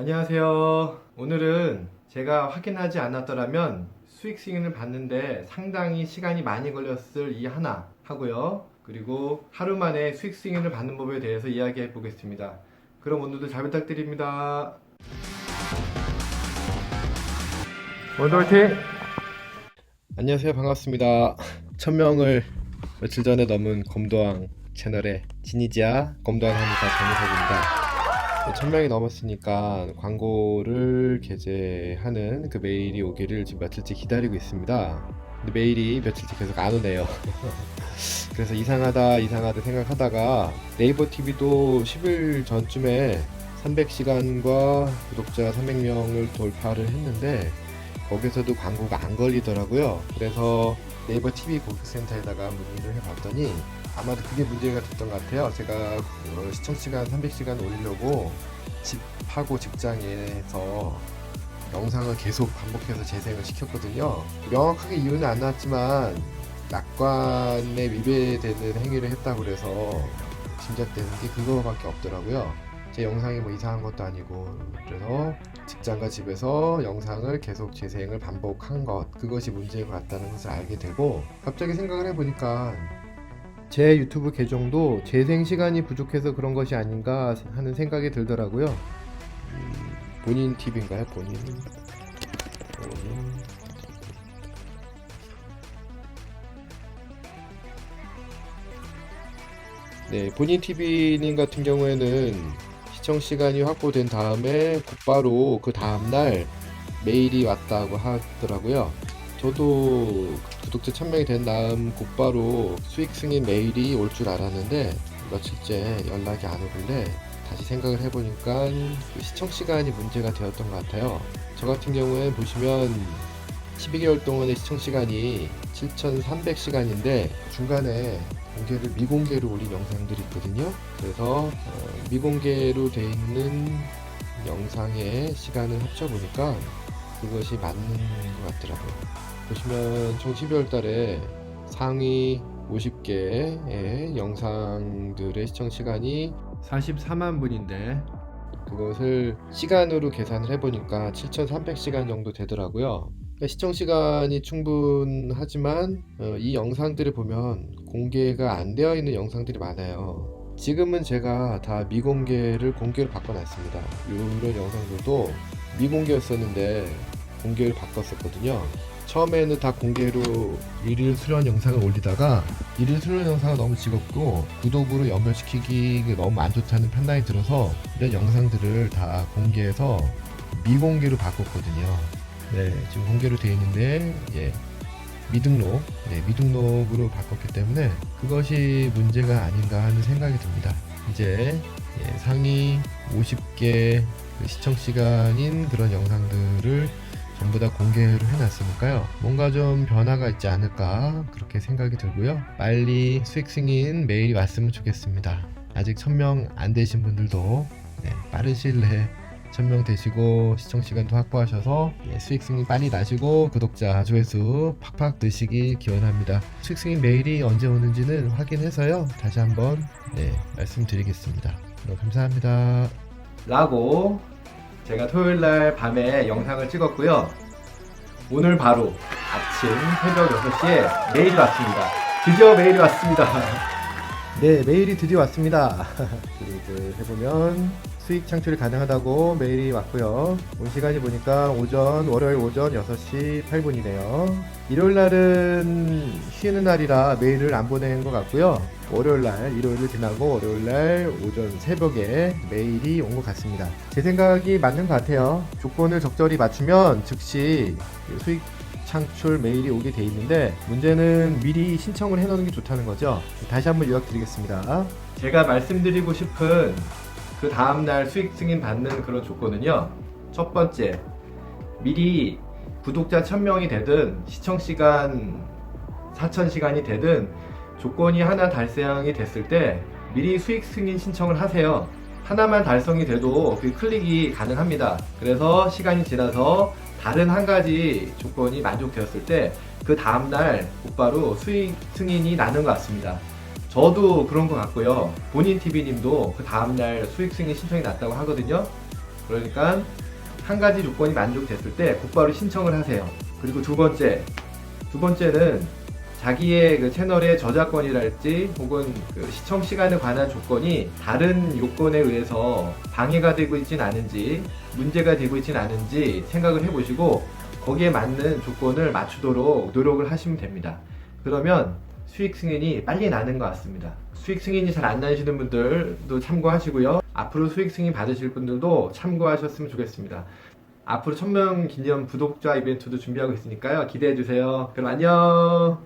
안녕하세요. 오늘은 제가 확인하지 않았더라면 수익 승인을 받는데 상당히 시간이 많이 걸렸을 이 하나 하고요. 그리고 하루 만에 수익 승인을 받는 법에 대해서 이야기해 보겠습니다. 그럼 오늘도 잘 부탁드립니다. 원더 화이팅! 안녕하세요. 반갑습니다. 천명을 며칠 전에 넘은 검도왕 채널의 지니지아 검도왕 한의사 정우석입니다. 천 명이 넘었으니까 광고를 게재하는 그 메일이 오기를 지금 며칠째 기다리고 있습니다. 근데 메일이 며칠째 계속 안 오네요. 그래서 이상하다 이상하다 생각하다가 네이버 TV도 10일 전쯤에 300시간과 구독자 300명을 돌파를 했는데 거기서도 광고가 안 걸리더라고요. 그래서 네이버 TV 고객센터에다가 문의를 해봤더니 아마도 그게 문제가 됐던 것 같아요. 제가 어, 시청 시간 300시간 올리려고 집하고 직장에서 영상을 계속 반복해서 재생을 시켰거든요. 명확하게 이유는 안 나왔지만 낙관에 위배되는 행위를 했다고 그래서 짐작되는 게 그거밖에 없더라고요. 제 영상이 뭐 이상한 것도 아니고 그래서 직장과 집에서 영상을 계속 재생을 반복한 것 그것이 문제인 것 같다는 것을 알게 되고 갑자기 생각을 해보니까 제 유튜브 계정도 재생 시간이 부족해서 그런 것이 아닌가 하는 생각이 들더라고요. 음, 본인 TV인가요? 본인. 본인. 네, 본인 TV님 같은 경우에는 시청 시간이 확보된 다음에 곧바로 그 다음날 메일이 왔다고 하더라고요. 저도 구독자 1000명이 된 다음 곧바로 수익 승인 메일이 올 줄 알았는데 며칠째 연락이 안 오길래 다시 생각을 해보니까 그 시청 시간이 문제가 되었던 것 같아요. 저 같은 경우에 보시면 12개월 동안의 시청 시간이 7,300시간인데 중간에 공개를 미공개로 올린 영상들이 있거든요. 그래서 어, 미공개로 돼 있는 영상의 시간을 합쳐보니까 그것이 맞는 것 같더라고요. 보시면 총 12월 달에 상위 50개의 영상들의 시청 시간이 44만 분인데 그것을 시간으로 계산을 해보니까 7,300시간 정도 되더라고요. 그러니까 시청 시간이 충분하지만 어, 이 영상들을 보면 공개가 안 되어 있는 영상들이 많아요. 지금은 제가 다 미공개를 공개로 바꿔놨습니다. 이런 영상들도 미공개였었는데 공개를 바꿨었거든요. 처음에는 다 공개로 일일 수련 영상을 올리다가 일일 수련 영상은 너무 즐겁고 구독으로 연결시키기 너무 안 좋다는 판단이 들어서 이런 영상들을 다 공개해서 미공개로 바꿨거든요. 네, 지금 공개로 되어 있는데 예, 미등록, 네, 미등록으로 바꿨기 때문에 그것이 문제가 아닌가 하는 생각이 듭니다. 이제 예, 상위 50개 그 시청 시간인 그런 영상들을 전부 다 공개를 해놨으니까요. 뭔가 좀 변화가 있지 않을까 그렇게 생각이 들고요. 빨리 수익 승인 메일이 왔으면 좋겠습니다. 아직 1000명 안 되신 분들도 네, 빠른 시일 내에 1000명 되시고 시청 시간도 확보하셔서 예, 수익 승인 빨리 나시고 구독자 조회수 팍팍 드시기 기원합니다. 수익 승인 메일이 언제 오는지는 확인해서요. 다시 한번 네, 말씀드리겠습니다. 감사합니다. 라고 제가 토요일 날 밤에 영상을 찍었고요. 오늘 바로 아침 새벽 6시에 메일이 왔습니다. 드디어 메일이 왔습니다. 네, 메일이 드디어 왔습니다. 그리고 해보면 수익 창출이 가능하다고 메일이 왔고요. 온 시간이 보니까 오전, 월요일 오전 6시 8분이네요. 일요일 날은 쉬는 날이라 메일을 안 보낸 것 같고요. 월요일 날, 일요일을 지나고 월요일 날 오전 새벽에 메일이 온 것 같습니다. 제 생각이 맞는 것 같아요. 조건을 적절히 맞추면 즉시 수익 창출 메일이 오게 돼 있는데 문제는 미리 신청을 해놓는 게 좋다는 거죠. 다시 한번 요약드리겠습니다. 제가 말씀드리고 싶은 그 다음날 수익 승인 받는 그런 조건은요. 첫 번째, 미리 구독자 1000명이 되든 시청 시간 4000시간이 되든 조건이 하나 달성이 됐을 때 미리 수익 승인 신청을 하세요. 하나만 달성이 돼도 그 클릭이 가능합니다. 그래서 시간이 지나서 다른 한 가지 조건이 만족되었을 때 그 다음날 곧바로 수익 승인이 나는 것 같습니다. 저도 그런 것 같고요. 본인 TV님도 그 다음날 수익 승인 신청이 났다고 하거든요. 그러니까 한 가지 조건이 만족됐을 때 곧바로 신청을 하세요. 그리고 두 번째, 두 번째는 자기의 그 채널의 저작권이랄지 혹은 그 시청 시간에 관한 조건이 다른 요건에 의해서 방해가 되고 있진 않은지 문제가 되고 있진 않은지 생각을 해보시고 거기에 맞는 조건을 맞추도록 노력을 하시면 됩니다. 그러면 수익 승인이 빨리 나는 것 같습니다. 수익 승인이 잘 안 나시는 분들도 참고하시고요. 앞으로 수익 승인 받으실 분들도 참고하셨으면 좋겠습니다. 앞으로 천명 기념 구독자 이벤트도 준비하고 있으니까요. 기대해 주세요. 그럼 안녕!